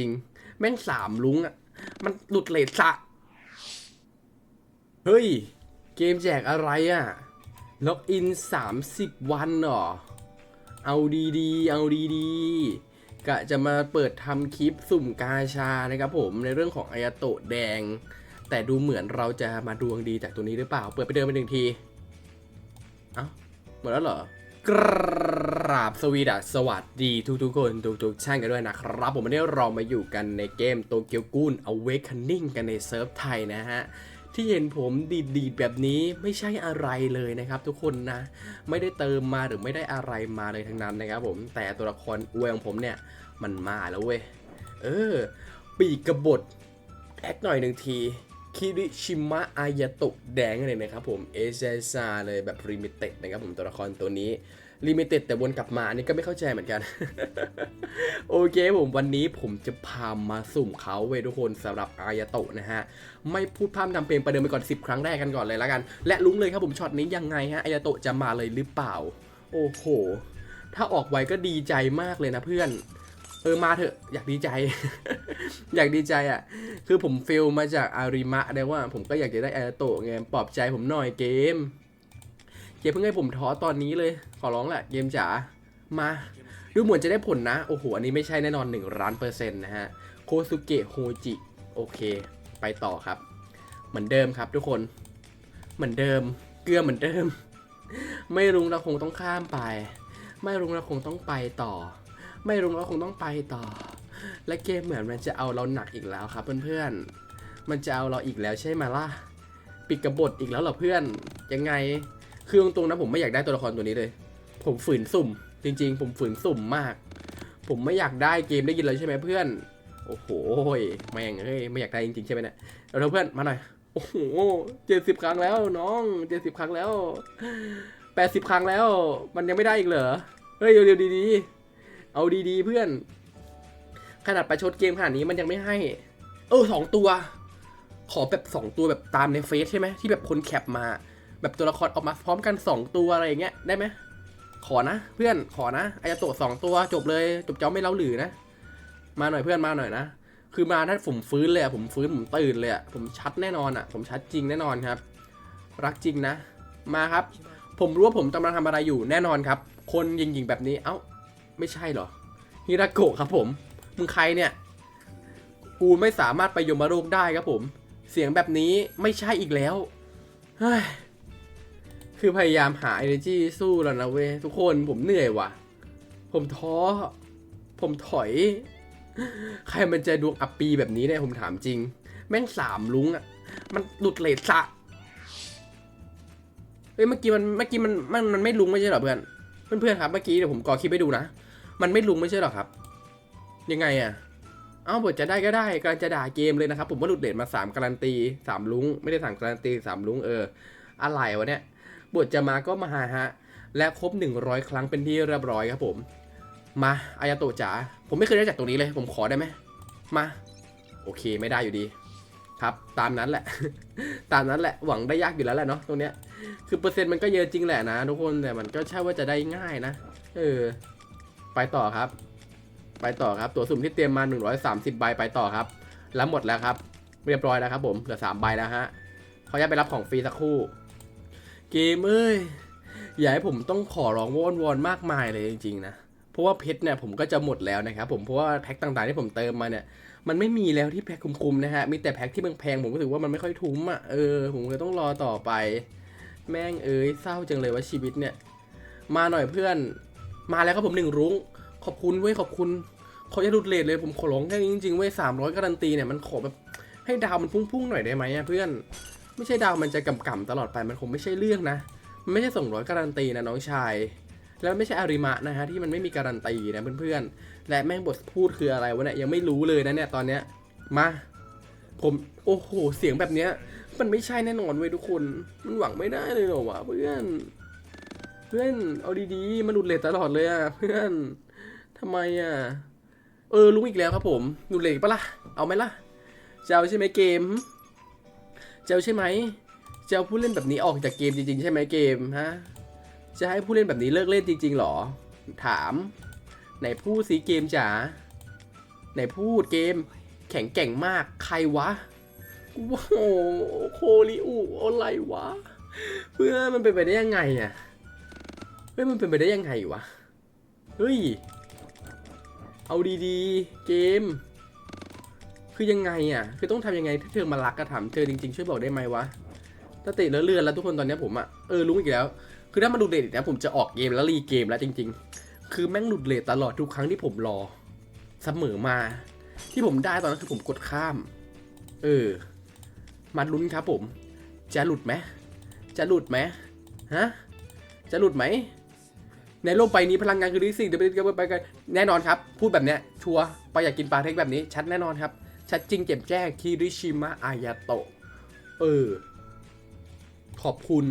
จริง แม่งสามลุงอะ มันหลุดเลทสะ เฮ้ย เกมแจกอะไรอะ ล็อกอิน 30 วันหรอ เอาดีๆ เอาดีๆ กะจะมาเปิดทำคลิปสุ่มกาชานะครับผมในเรื่องของอายาโตะแดง แต่ดูเหมือนเราจะมาดวงดีจากตัวนี้หรือเปล่า เปิดไปเดินไปหนึ่งที เอ้า หมดแล้วเหรอ กราบสวีดัสสวัสดีทุกๆคนทุกๆท่านกันด้วยนะครับ ผมวันนี้เรามาอยู่กันในเกมโตเกียวกูน Awakening กันในเซิร์ฟไทยนะฮะ ที่เห็นผมดีดๆแบบนี้ไม่ใช่อะไรเลยนะครับทุกคนนะ ไม่ได้เติมมาหรือไม่ได้อะไรมาเลยทั้งนั้นนะครับผมแต่ตัวละครอวยของผมเนี่ย มันมาแล้วเว้ย เออ ปีกกระบฏแอคหน่อยหนึ่งที คิริชิมะอายาโตะแดงเลยนะครับผมเอเซซาเลยแบบลิมิเต็ดนะครับผมตัวละครตัวนี้ลิมิเต็ดแต่วนกลับมาอันนี้ก็ไม่เข้าใจเหมือนกัน โอเคผมวันนี้ผมจะพามาสุ่มเขาเว้ทุกคนสำหรับอายาโตะนะฮะ ไม่พูดพร่ำทำเพลงประเดิมไปก่อน 10 ครั้งแรกกันก่อนเลยล้วกัน และลุ้งเลยครับผมช็อตนี้ยังไงฮะอายาโตะจะมาเลยหรือเปล่า โอ้โห ถ้าออกไวก็ดีใจมากเลยนะเพื่อน เออมาเถอะอยากดีใจ อยากดีใจอะ คือผมฟิลมาจากอาริมะได้ว่าผมก็อยากจะได้อาโตะไงปลอบใจผมหน่อยเกมเกมเพิ่งให้ผมท้อตอนนี้เลย ขอร้องแหละเกมจ๋ามา ดูเหมือนจะได้ผลนะ โอ้โห อันนี้ไม่ใช่แน่นอน1ล้านเปอร์เซ็นต์นะฮะ โคซุเกะโฮจิ โอเค ไปต่อครับ เหมือนเดิมครับทุกคน เหมือนเดิม เกลือเหมือนเดิม ไม่รุงเราคงต้องข้ามไป ไม่รุงเราคงต้องไปต่อ ไม่รุงเราคงต้องไปต่อ และเกมเหมือนมันจะเอาเราหนักอีกแล้วครับเพื่อนๆ มันจะเอาเราอีกแล้วใช่ไหมล่ะ ปิดกระบฏอีกแล้วเหรอเพื่อน ยังไง คือตรงๆนะผมไม่อยากได้ตัวละครตัวนี้เลย ผมฝืนสุ่ม จริง ๆ ผมฝืนสุ่มมาก ผมไม่อยากได้เกมได้ยินเลยใช่ไหมเพื่อน โอ้โหแม่งเฮ้ยไม่อยากได้จริงๆใช่ไหมเนี่ยเราเถอะเพื่อนมาหน่อย โอ้โหเจ็ดสิบครั้งแล้วน้องเจ็ดสิบครั้งแล้วแปดสิบครั้งแล้ว มันยังไม่ได้อีกเหรอ เฮ้ยเร็วๆดีๆ เอาดีๆเพื่อน ขนาดประชดเกมขนาดนี้มันยังไม่ให้ เออสองตัว ขอแบบสองตัวแบบตามในเฟซใช่ไหมที่แบบคนแคปมา แบบตัวละครออกมาพร้อมกันสองตัวอะไรอย่างเงี้ยได้ไหมขอนะ เพื่อนขอนะอายาโตะสองตัวจบเลยจบเจ้าไม่เล่าหรือนะ มาหน่อยเพื่อนมาหน่อยนะคือมาถ้าผมฟื้นเลยอะผมฟื้นผมตื่นเลยอะผมชัดแน่นอนอะผมชัดจริงแน่นอนครับ รักจริงนะ มาครับ ผมรู้ว่าผมกำลังทำอะไรอยู่แน่นอนครับ คนยิงๆแบบนี้เอ้า ไม่ใช่หรอฮิราโกะครับผม มึงใครเนี่ยกูไม่สามารถไปยมโลกได้ครับผม เสียงแบบนี้ไม่ใช่อีกแล้วคือพยายามหา energy สู้แล้วนะเว้ยทุกคนผมเหนื่อยว่ะ ผมท้อ ผมถอย ใครมันจะดวงอัปปีแบบนี้เนี่ยผมถามจริง แม่งสามลุงอะมันหลุดเลทสะเฮ้ยเมื่อกี้มันเมื่อกี้มันมันมันไม่ลุงไม่ใช่เหรอเพื่อนเพื่อนๆครับเมื่อกี้เดี๋ยวผมกอคลิปให้ดูนะ มันไม่ลุงไม่ใช่หรอครับ ยังไงอะเอ้าบทจะได้ก็ได้กำลังจะด่าเกมเลยนะครับ ผมว่าหลุดเลทมาสามการันตีสามลุงไม่ได้สามการันตีสามลุงเออ อะไรวะเนี่ยบทจะมาก็มาฮะ และครบ 100 ครั้งเป็นที่เรียบร้อยครับผม มาอายาโตจ๋าผมไม่เคยได้จากตรงนี้เลย ผมขอได้ไหมมา โอเคไม่ได้อยู่ดี ครับ ตามนั้นแหละ ตามนั้นแหละหวังได้ยากอยู่แล้วแหละเนาะตรงเนี้ย คือเปอร์เซ็นต์มันก็เยอะจริงแหละนะทุกคนแต่มันก็ใช่ว่าจะได้ง่ายนะ เออ ไปต่อครับ ไปต่อครับ ตัวสุ่มที่เตรียมมา 130 ใบไปต่อครับ แล้วหมดแล้วครับ เรียบร้อยแล้วครับผม เหลือ 3 ใบแล้วฮะเขออนุญาตไปรับของฟรีสักครู่ เกมเอ้ย อย่าให้ผมต้องขอร้องวอนวอนมากมายเลยจริงๆนะ เพราะว่าเพชรเนี่ยผมก็จะหมดแล้วนะครับผม เพราะว่าแพ็คต่างๆที่ผมเติมมาเนี่ย มันไม่มีแล้วที่แพ็คคุ้มๆนะฮะ มีแต่แพ็คที่แพงๆผมก็ถือว่ามันไม่ค่อยทุ้มอะ เออ ผมเลยต้องรอต่อไป แม่งเอ้ยเศร้าจังเลยว่าชีวิตเนี่ย มาหน่อยเพื่อน มาแล้วครับผมหนึ่งรุ้ง ขอบคุณเว้ยขอบคุณเขออย่าหลุดเลทเลยผมขอร้องแค่นี้จริงๆเว้ยสามร้อยการันตีเนี่ยมันขอแบบให้ดาวมันพุ่งๆหน่อยได้ไหมเพื่อนไม่ใช่ดาวมันจะกำๆตลอดไปมันคงไม่ใช่เรื่องนะมันไม่ใช่ส่งร้อยการันตีนะน้องชาย แล้วไม่ใช่อาริมะนะฮะที่มันไม่มีการันตีนะเพื่อนๆและแม่งบทพูดคืออะไรวะเนี่ยยังไม่รู้เลยนะเนี่ยตอนเนี้ยมาผมโอ้โหเสียงแบบเนี้ยมันไม่ใช่แน่นอนเว้ยทุกคน มันหวังไม่ได้เลยหรอวะเพื่อน เพื่อนเอาดีๆมันหลุดเลทตลอดเลยอะเพื่อนทำไมอะ เออรู้อีกแล้วครับผมหลุดเลทปะล่ะ เอาไหมล่ะจะเอาใช่ไหมเกมจะเอาใช่ไหมจะเอาผู้เล่นแบบนี้ออกจากเกมจริงๆ ใช่ไหมเกมฮะจะให้ผู้เล่นแบบนี้เลิกเล่นจริงๆหรอ ถาม ไหนผู้ซีเกมจ๋าไหนพูดเกม แข็งแกร่งมากใครวะว้าวโคลิอูอะไรวะ เพื่อนมันเป็นไปได้ยังไงอะ ฮ้ยมันเป็นไปได้ยังไงวะ เฮ้ย เอาดีๆ เกม คือยังไงอะคือต้องทำยังไงถ้าเธอมารักกระถามเธอจริงๆ ช่วยบอกได้ไหมวะถ้าติเลอะเลือนแล้วทุกคนตอนนี้ผมอะเออรู้อีกแล้ว คือถ้ามาดูเดทนะผมจะออกเกมแล้วรีเกมแล้วจริง ๆ คือแม่งหลุดเลทตลอดทุกครั้งที่ผมรอ เสมอมา ที่ผมได้ตอนนั้นคือผมกดข้าม เออ มาลุ้นครับผม จะหลุดไหมจะหลุดไหมฮะ จะหลุดไหม ในโลกใบนี้พลังงานคือสิ่งเดียวไปไปกันแน่นอนครับ พูดแบบเนี้ยชัวร์ไปอยากกินปลาเทคแบบนี้ ชัดแน่นอนครับ ชัดจริงเจ็บแจ้งคิริชิมะอายาโตะเออ ขอบคุณ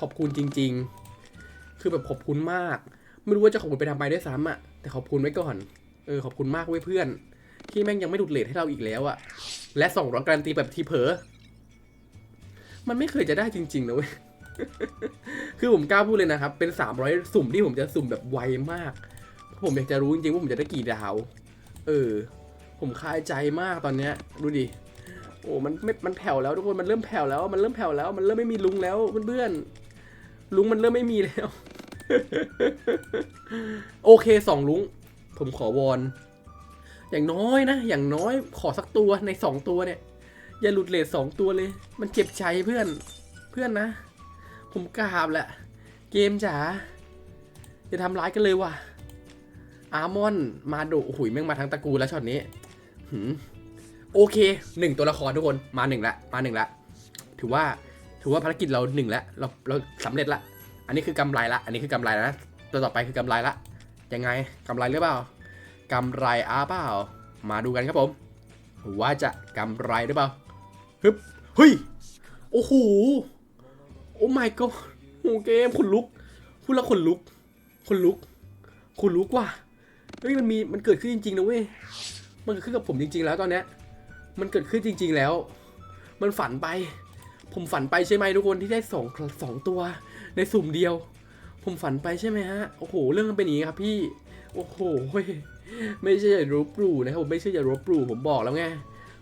ขอบคุณจริง ๆ คือแบบขอบคุณมาก ไม่รู้ว่าจะขอบคุณไปทำไมด้วยซ้ำอะแต่ขอบคุณไว้ก่อนเออขอบคุณมากเว้ยเพื่อน ที่แม่งยังไม่ดุดเลทให้เราอีกแล้วอะและส่งร้องการันตีแบบทีเผลอมันไม่เคยจะได้จริงๆนะเว้ย คือผมกล้าพูดเลยนะครับ เป็น 300 สุ่มที่ผมจะสุ่มแบบไวมากผมอยากจะรู้จริงๆว่าผมจะได้กี่ดาว เออ ผมคายใจมากตอนเนี้ย ดูดิ โอ้ มันไม่ มันแผ่วแล้วทุกคน มันเริ่มแผ่วแล้ว มันเริ่มแผ่วแล้ว มันเริ่มไม่มีลุงแล้วเพื่อนๆ ลุงมันเริ่มไม่มีแล้ว โอเคสองลุง ผมขอวอน อย่างน้อยนะ อย่างน้อยขอสักตัวในสองตัวเนี่ย อย่าหลุดเลทสองตัวเลย มันเจ็บใจเพื่อน เพื่อนนะ ผมกราบแหละ เกมจ๋าอย่าทำร้ายกันเลยว่ะ อาร์มอน มาโดโอ้โหแม่งมาทั้งตระกูลแล้วช็อตนี้หืมโอเคหนึ่งตัวละครทุกคนมาหนึ่งละมาหนึ่งละ ถือว่าถือว่าภารกิจเราหนึ่งละเราเราสำเร็จละ อันนี้คือกำไรละ อันนี้คือกำไรนะ ตัวต่อไปคือกำไรละ ยังไงกำไรหรือเปล่ากำไรอาเปล่า มาดูกันครับผม ว่าจะกำไรหรือเปล่าฮึบเฮ้ยโอ้โห โอ้ my god โอ้เกมขนลุกพูดแล้วขนลุกขนลุกขนลุกว่ะเฮ้ยมันมีมันเกิดขึ้นจริงๆนะเว้ยมันเกิดขึ้นกับผมจริง ๆ แล้วตอนเนี้ยมันเกิดขึ้นจริง ๆแล้ว มันฝันไป ผมฝันไปใช่ไหมทุกคนที่ได้สองสองตัว ในสุ่มเดียว ผมฝันไปใช่ไหมฮะโอ้โห เรื่องมันเป็นอย่างนี้ครับพี่ โอ้โหไม่ใช่อย่ารบหลู่นะครับผมไม่ใช่อย่ารบหลู่ผมบอกแล้วไง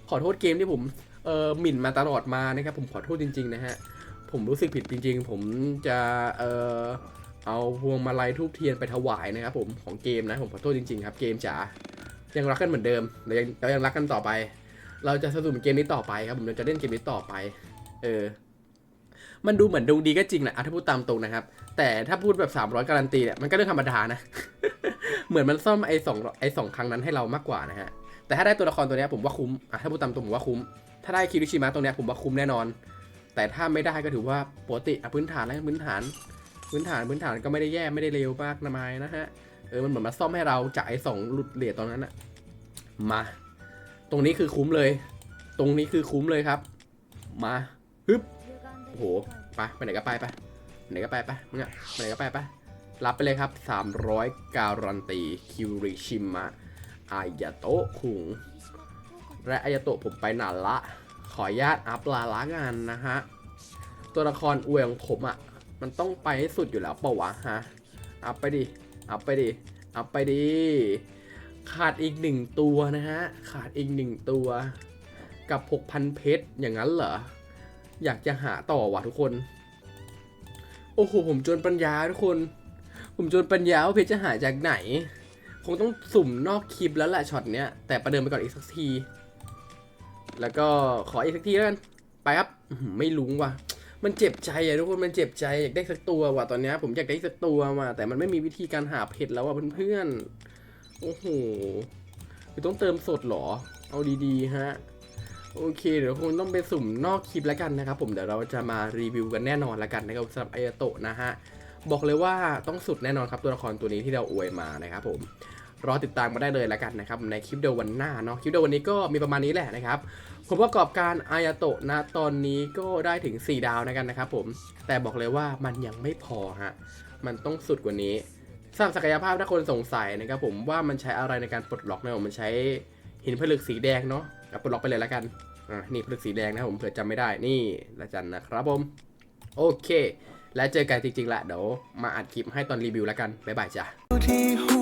ขอโทษเกมที่ผมเออหมิ่นมาตลอดมานะครับผมขอโทษจริง ๆ นะฮะ ผมรู้สึกผิดจริง ๆ ผมจะเออเอาพวงมาลัยทูบเทียนไปถวายนะครับผมของเกมนะผมขอโทษจริงๆครับเกมจ๋ายังรักกันเหมือนเดิมเรายังเรายังรักกันต่อไป เราจะสนุกเกมนี้ต่อไปครับผมเราจะเล่นเกมนี้ต่อไป เออ มันดูเหมือนดวงดีก็จริงแหละอะถ้าพูดตามตรงนะครับ แต่ถ้าพูดแบบ 300 การันตีเนี่ยมันก็เรื่องธรรมดานะ เหมือนมันซ่อมไอ้สองไอ้สองครั้งนั้นให้เรามากกว่านะฮะแต่ถ้าได้ตัวละครตัวเนี้ยผมว่าคุ้มอะถ้าพูดตามตรงผมว่าคุ้มถ้าได้คิริชิมะตัวเนี้ยผมว่าคุ้มแน่นอน แต่ถ้าไม่ได้ก็ถือว่าปกติพื้นฐานแล้วพื้นฐาน พื้นฐานพื้นฐานก็ไม่ได้แย่ไม่ได้เลวมากนะมายนะฮะเออมันเหมือนมาซ่อมให้เราจ่ากไอ้สองหลุดเหรียญตอนนั้นอะมา ตรงนี้คือคุ้มเลย ตรงนี้คือคุ้มเลยครับ มาฮึบโอ้โหไปไปไหนก็ไปไปไปไหนก็ไปไปมึงอะไปไหนก็ไปไปรับไปเลยครับ 300 การันตีคิริชิมะอายาโตะคุงและอายาโตะผมไปนานละ ขออนุญาตอัพลาละกันนะฮะ ตัวละครอวยของผมอะมันต้องไปให้สุดอยู่แล้วเปล่าวะฮะ อัพไปดิ อัพไปดิ อัพไปดิ ขาดอีกหนึ่งตัวนะฮะ ขาดอีกหนึ่งตัว กับ 6,000 เพชร อย่างนั้นเหรอ อยากจะหาต่อว่ะทุกคน โอ้โห ผมจนปัญญาทุกคน ผมจนปัญญาว่าเพชรจะหาจากไหน คงต้องสุ่มนอกคลิปแล้วแหละช็อตเนี้ย แต่ประเดิมไปก่อนอีกสักที แล้วก็ขออีกสักทีแล้วกัน ไปครับไม่ลุ้งว่ะ มันเจ็บใจอะทุกคน มันเจ็บใจอยากได้สักตัวว่ะตอนนี้ผมอยากได้สักตัวมาแต่มันไม่มีวิธีการหาเพชรแล้วอะเพื่อนๆ โอ้โหคือต้องเติมสดเหรอ เอาดีๆฮะ โอเคเดี๋ยวคงต้องไปสุ่มนอกคลิปแล้วกันนะครับผมเดี๋ยวเราจะมารีวิวกันแน่นอนแล้วกันนะครับสำหรับไอโตะนะฮะบอกเลยว่าต้องสุดแน่นอนครับตัวละครตัวนี้ที่เราอวยมานะครับผม รอติดตามมาได้เลยแล้วกันนะครับในคลิปเดียววันหน้าเนาะคลิปเดียววันนี้ก็มีประมาณนี้แหละนะครับผลประกอบการอายาโตะนะตอนนี้ก็ได้ถึง 4 ดาวนะกันนะครับผมแต่บอกเลยว่ามันยังไม่พอฮะมันต้องสุดกว่านี้สร้างศักยภาพถ้าคนสงสัยนะครับผมว่ามันใช้อะไรในการปลดล็อกเนี่ยผมมันใช้หินผลึกสีแดงเนาะปลดล็อกไปเลยแล้วกันอะนี่ผลึกสีแดงนะครับผมเผื่อจำไม่ได้นี่ละจันนะครับผมโอเค แล้วเจอกันจริงๆละเดี๋ยวมาอัดคลิปให้ตอนรีวิวแล้วกัน บ๊ายบายจ้ะ